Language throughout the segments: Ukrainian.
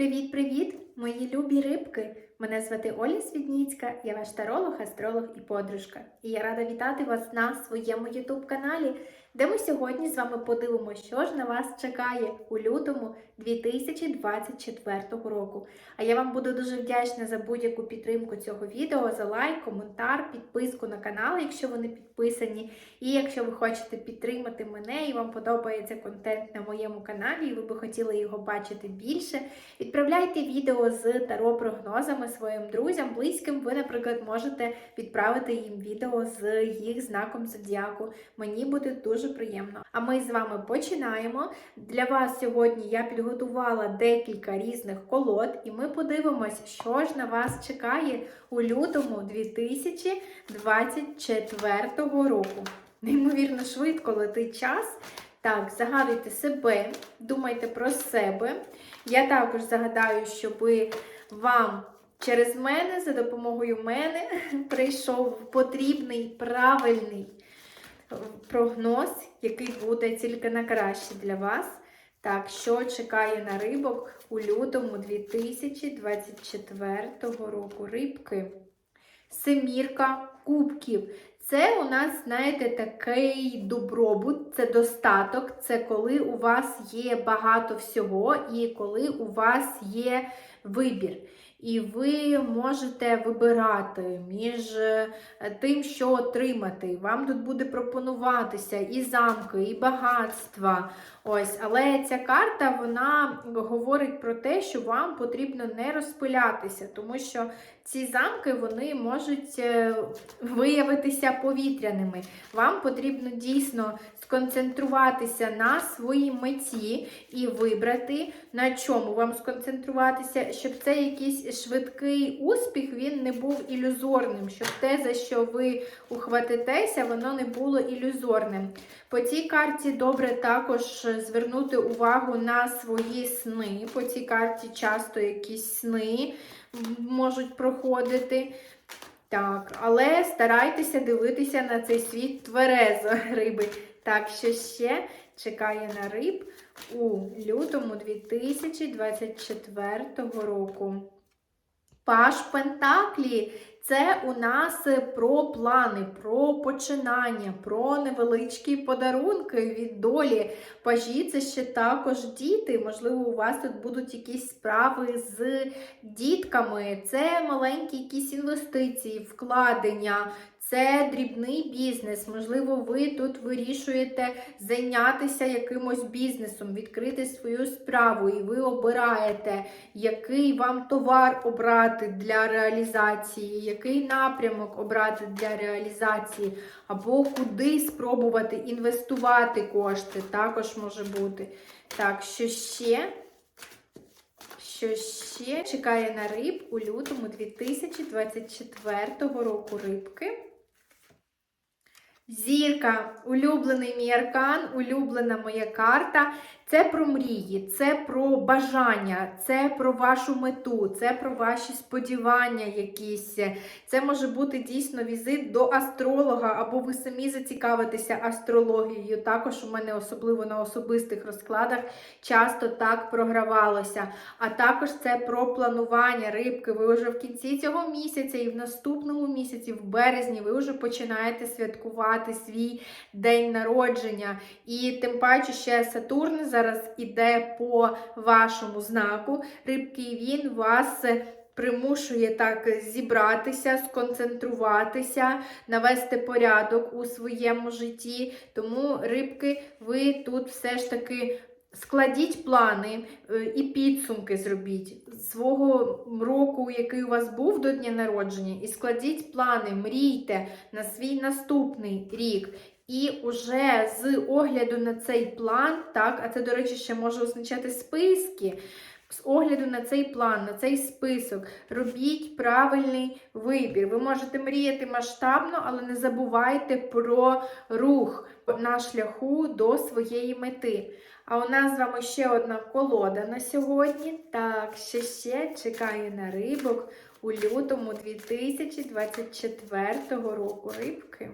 Привіт-привіт, мої любі рибки! Мене звати Оля Свідніцька, я ваш таролог, астролог і подружка. І я рада вітати вас на своєму YouTube каналі, де ми сьогодні з вами подивимося, що ж на вас чекає у лютому 2024 року. А я вам буду дуже вдячна за будь-яку підтримку цього відео, за лайк, коментар, підписку на канал, якщо ви не підписані. І якщо ви хочете підтримати мене і вам подобається контент на моєму каналі, і ви би хотіли його бачити більше, відправляйте відео з таро-прогнозами своїм друзям, близьким. Ви, наприклад, можете відправити їм відео з їх знаком зодіаку. Мені буде дуже приємно. А ми з вами починаємо. Для вас сьогодні я підготувала декілька різних колод, і ми подивимось, що ж на вас чекає у лютому 2024 року. Неймовірно швидко летить час. Так, загадуйте себе, думайте про себе. Я також загадаю, щоб вам через мене, за допомогою мене, прийшов потрібний правильний прогноз, який буде тільки на краще для вас. Так, що чекає на рибок у лютому 2024 року? Рибки. Семірка кубків. Це у нас, знаєте, такий добробут, це достаток, це коли у вас є багато всього, і коли у вас є вибір. І ви можете вибирати між тим, що отримати. Вам тут буде пропонуватися і замки, і багатства. Ось, Але ця карта вона говорить про те, що вам потрібно не розпилятися, тому що ці замки вони можуть виявитися повітряними. Вам потрібно дійсно сконцентруватися на своїй меті і вибрати, на чому вам сконцентруватися, щоб це якийсь швидкий успіх він не був ілюзорним, щоб те, за що ви ухватитеся, воно не було ілюзорним. По цій карті добре також звернути увагу на свої сни. По цій карті часто якісь сни можуть проходити. Так, але старайтеся дивитися на цей світ тверезо, риби. Так, що ще чекає на риб у лютому 2024 року. Паш Пентаклі це у нас про плани, про починання, про невеличкі подарунки від долі. Пажі це ще також діти. Можливо, у вас тут будуть якісь справи з дітками. Це маленькі якісь інвестиції, вкладення. Це дрібний бізнес. Можливо, ви тут вирішуєте зайнятися якимось бізнесом, відкрити свою справу, і ви обираєте, який вам товар обрати для реалізації, який напрямок обрати для реалізації, або куди спробувати інвестувати кошти. Також може бути. Так, що ще? Що ще чекає на риб у лютому 2024 року рибки? Зірка, улюблений мій аркан, улюблена моя карта. Це про мрії, це про бажання, це про вашу мету, це про ваші сподівання якісь. Це може бути дійсно візит до астролога, або ви самі зацікавитеся астрологією. Також у мене, особливо на особистих розкладах, часто так програвалося. А також це про планування рибки. Ви вже в кінці цього місяця і в наступному місяці, в березні, ви вже починаєте святкувати свій день народження. І тим паче ще Сатурн зараз іде по вашому знаку. Рибки, він вас примушує так зібратися, сконцентруватися, навести порядок у своєму житті. Тому, рибки, ви тут все ж таки. Складіть плани і підсумки зробіть свого року, який у вас був до дня народження, і складіть плани, мрійте на свій наступний рік. І уже з огляду на цей план, так, а це, до речі, ще може означати списки. З огляду на цей план, на цей список, робіть правильний вибір. Ви можете мріяти масштабно, але не забувайте про рух на шляху до своєї мети. А у нас з вами ще одна колода на сьогодні. Так, ще ще чекає на рибок у лютому 2024 року рибки.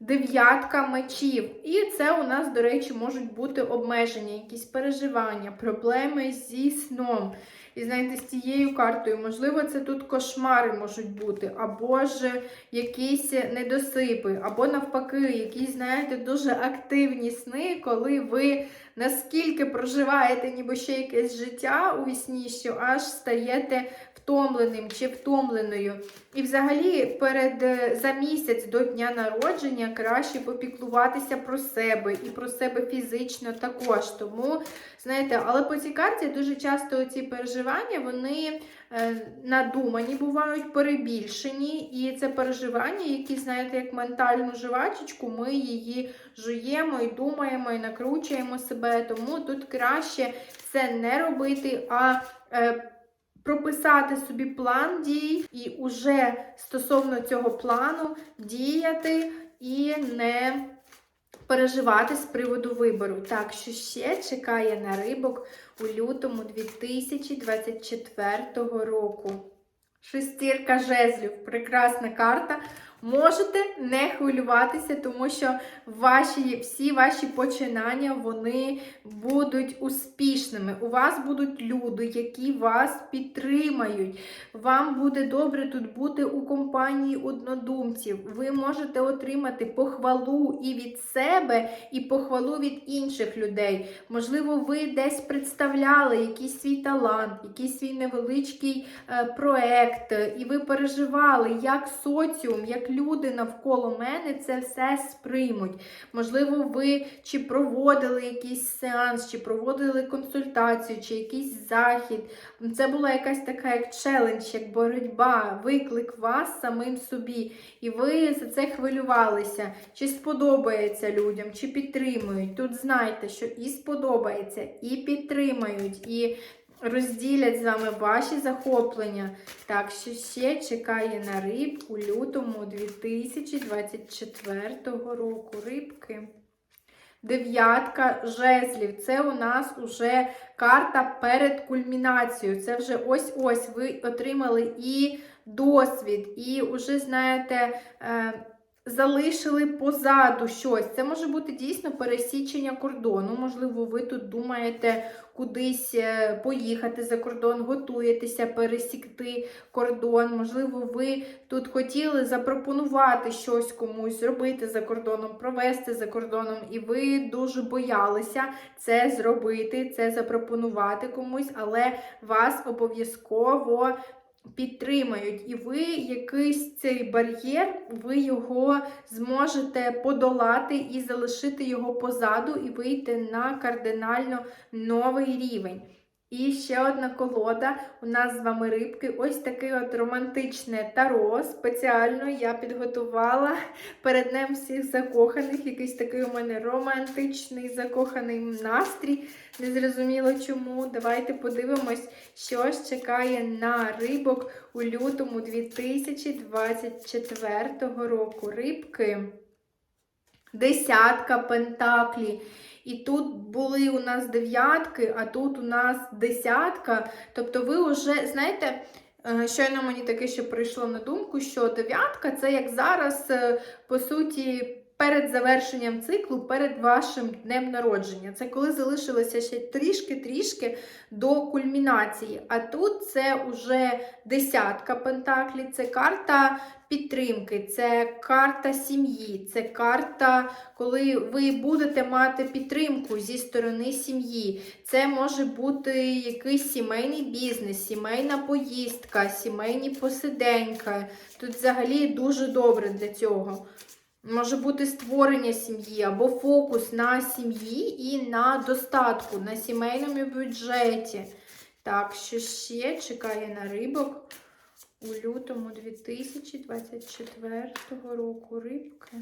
дев'ятка мечів. І це у нас, до речі, можуть бути обмеження, якісь переживання, проблеми зі сном. І знаєте, з цією картою, можливо, це тут кошмари можуть бути, або ж якісь недосипи, або навпаки, якісь, знаєте, дуже активні сни, коли ви наскільки проживаєте ніби ще якесь життя у вісні, що аж стаєте втомленим чи втомленою. І взагалі, перед е, за місяць до дня народження краще попіклуватися про себе і про себе фізично також. Тому, знаєте, але по цій карті дуже часто ці переживання вони е, надумані бувають, перебільшені. І це переживання, які, знаєте, як ментальну жвачечку, ми її жуємо і думаємо, і накручуємо себе. Тому тут краще це не робити, а е, прописати собі план дій і уже стосовно цього плану діяти і не переживати з приводу вибору. Так, що ще чекає на рибок у лютому 2024 року. Шестірка жезлів, прекрасна карта. Можете не хвилюватися, тому що ваші, всі ваші починання вони будуть успішними. У вас будуть люди, які вас підтримають. Вам буде добре тут бути у компанії однодумців. Ви можете отримати похвалу і від себе, і похвалу від інших людей. Можливо, ви десь представляли якийсь свій талант, якийсь свій невеличкий е, проект, і ви переживали, як соціум, як люди навколо мене це все сприймуть. Можливо, ви чи проводили якийсь сеанс, чи проводили консультацію, чи якийсь захід. Це була якась така як челендж, як боротьба, виклик вас самим собі. І ви за це хвилювалися. Чи сподобається людям, чи підтримують. Тут знайте, що і сподобається, і підтримають, і розділять з вами ваші захоплення. Так, що ще чекає на риб у лютому 2024 року. Рибки. Дев'ятка жезлів. Це у нас уже карта перед кульмінацією. Це вже ось-ось ви отримали і досвід, і вже, знаєте, е, залишили позаду щось. Це може бути дійсно пересічення кордону. Можливо, ви тут думаєте кудись е, поїхати за кордон, готуєтеся пересікти кордон. Можливо, ви тут хотіли запропонувати щось комусь, зробити за кордоном, провести за кордоном, і ви дуже боялися це зробити, це запропонувати комусь, але вас обов'язково підтримають, і ви якийсь цей бар'єр, ви його зможете подолати і залишити його позаду, і вийти на кардинально новий рівень. І ще одна колода. У нас з вами рибки. Ось таке от романтичне таро. Спеціально я підготувала перед днем всіх закоханих. Якийсь такий у мене романтичний закоханий настрій. Незрозуміло чому. Давайте подивимось, що ж чекає на рибок у лютому 2024 року. Рибки. Десятка пентаклі. І тут були у нас дев'ятки, а тут у нас десятка. Тобто, ви вже, знаєте, е, щойно мені таке ще прийшло на думку, що дев'ятка це як зараз, е, по суті, перед завершенням циклу, перед вашим днем народження. Це коли залишилося ще трішки-трішки до кульмінації. А тут це вже десятка пентаклів, це карта підтримки, це карта сім'ї, це карта, коли ви будете мати підтримку зі сторони сім'ї. Це може бути якийсь сімейний бізнес, сімейна поїздка, сімейні посиденька. Тут взагалі дуже добре для цього. Може бути створення сім'ї або фокус на сім'ї і на достатку, на сімейному бюджеті. Так, що ще чекає на рибок у лютому 2024 року рибки.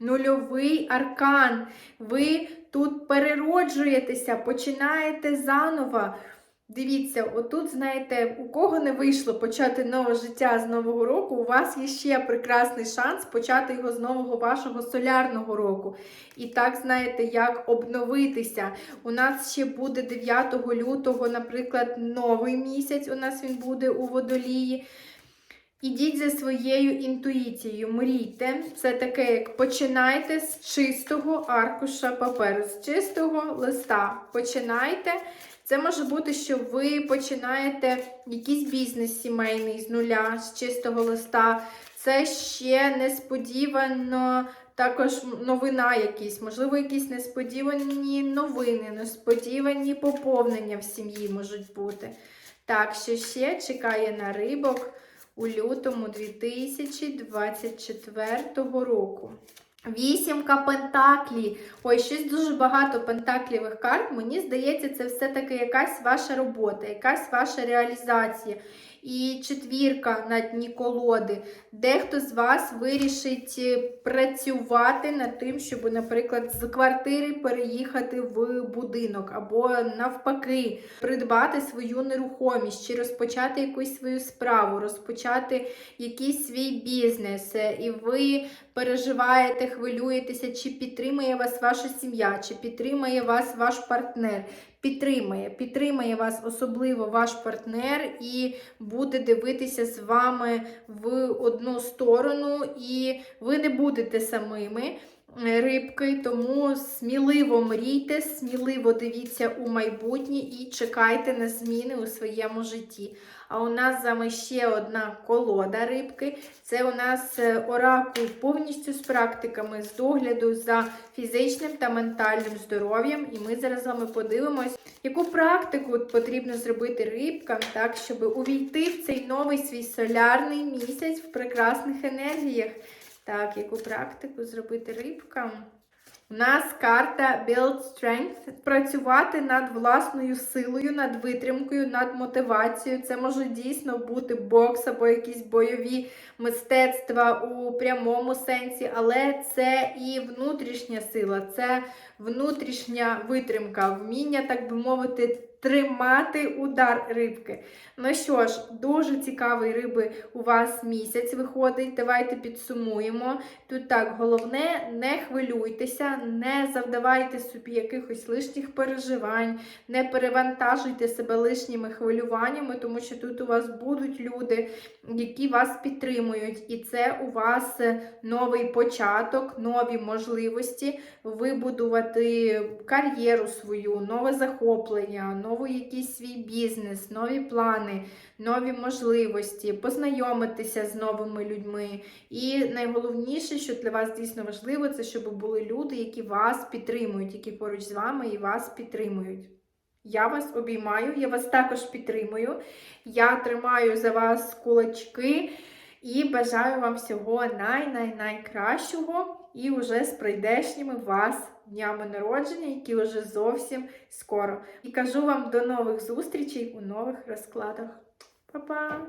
Нульовий аркан. Ви тут перероджуєтеся, починаєте заново. Дивіться, отут, знаєте, у кого не вийшло почати нове життя з Нового року, у вас є ще прекрасний шанс почати його з нового вашого солярного року. І так, знаєте, як обновитися. У нас ще буде 9 лютого, наприклад, новий місяць. У нас він буде у водолії. Ідіть за своєю інтуїцією, мрійте. Це таке, як починайте з чистого аркуша паперу, з чистого листа. Починайте. Це може бути, що ви починаєте якийсь бізнес сімейний з нуля, з чистого листа. Це ще несподівано. Також новина якісь, можливо, якісь несподівані новини, несподівані поповнення в сім'ї можуть бути. Так, що ще чекає на рибок у лютому 2024 року. Вісімка пентаклі. Ой, щось дуже багато пентаклівих карт. Мені здається, це все-таки якась ваша робота, якась ваша реалізація. І четвірка на дні колоди. Дехто з вас вирішить е, працювати над тим, щоб, наприклад, з квартири переїхати в будинок, або навпаки, придбати свою нерухомість, чи розпочати якусь свою справу, розпочати якийсь свій бізнес. Е, І ви переживаєте, хвилюєтеся, чи підтримує вас ваша сім'я, чи підтримує вас ваш партнер. Підтримає, підтримає вас особливо ваш партнер і буде дивитися з вами в одну сторону, і ви не будете самими. Рибки, тому сміливо мрійте, сміливо дивіться у майбутнє і чекайте на зміни у своєму житті. А у нас з вами ще одна колода рибки. Це у нас е, оракул повністю з практиками з догляду за фізичним та ментальним здоров'ям. І ми зараз з вами подивимось, яку практику потрібно зробити рибкам, так, щоб увійти в цей новий свій солярний місяць в прекрасних енергіях. Так, яку практику зробити рибкам? У нас карта Build Strength. Працювати над власною силою, над витримкою, над мотивацією. Це може дійсно бути бокс або якісь бойові мистецтва у прямому сенсі, але це і внутрішня сила, це внутрішня витримка, вміння, так би мовити, тримати удар рибки. Ну що ж, дуже цікавий риби у вас місяць виходить. Давайте підсумуємо. Тут так, головне, не хвилюйтеся, не завдавайте собі якихось лишніх переживань, не перевантажуйте себе лишніми хвилюваннями, тому що тут у вас будуть люди, які вас підтримують. І це у вас новий початок, нові можливості вибудувати кар'єру свою, нове захоплення, новий якийсь свій бізнес, нові плани, нові можливості, познайомитися з новими людьми. І найголовніше, що для вас дійсно важливо, це щоб були люди, які вас підтримують, які поруч з вами і вас підтримують. Я вас обіймаю, я вас також підтримую. Я тримаю за вас кулачки і бажаю вам всього най-най-найкращого і уже з прийдешніми вас днями народження, які вже зовсім скоро. І кажу вам до нових зустрічей у нових розкладах. Па-па!